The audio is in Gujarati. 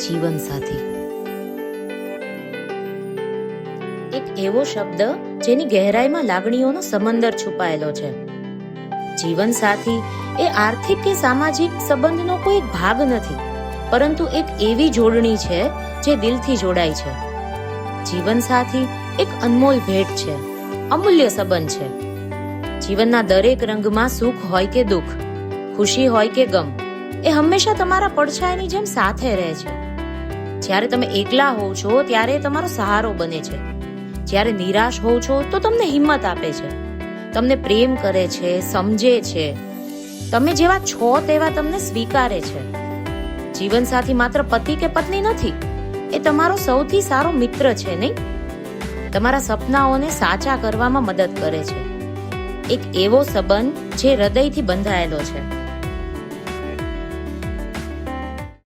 જીવનસાથી એક એવો શબ્દ જેની ગહેરાઈમાં લાગણીઓનો સમંદર છુપાયેલો છે. જીવનસાથી એ આર્થિક કે સામાજિક સંબંધનો કોઈ ભાગ નથી, પરંતુ એક એવી જોડણી છે જે દિલથી જોડાય છે. જીવનસાથી એક અનમોલ ભેટ છે, અમૂલ્ય સંબંધ છે. જીવનના દરેક રંગમાં સુખ હોય કે દુઃખ, ખુશી હોય કે ગમ, એ હંમેશા તમારા પડછાયાની જેમ સાથે રહે છે. જ્યારે તમે એકલા હોવ છો, ત્યારે તમારો સહારો બને છે. જ્યારે નિરાશ હોવ છો, તો તમને હિંમત આપે છે. તમને પ્રેમ કરે છે, સમજે છે. તમે જેવા છો તેવા તમને સ્વીકારે છે. જીવનસાથી માત્ર પતિ કે પત્ની નથી, એ તમારો સૌથી સારો મિત્ર છે, નહીં? તમારા સપનાઓને સાચા કરવામાં મદદ કરે છે. એક એવો સંબંધ જે હૃદયથી બંધાયેલો છે.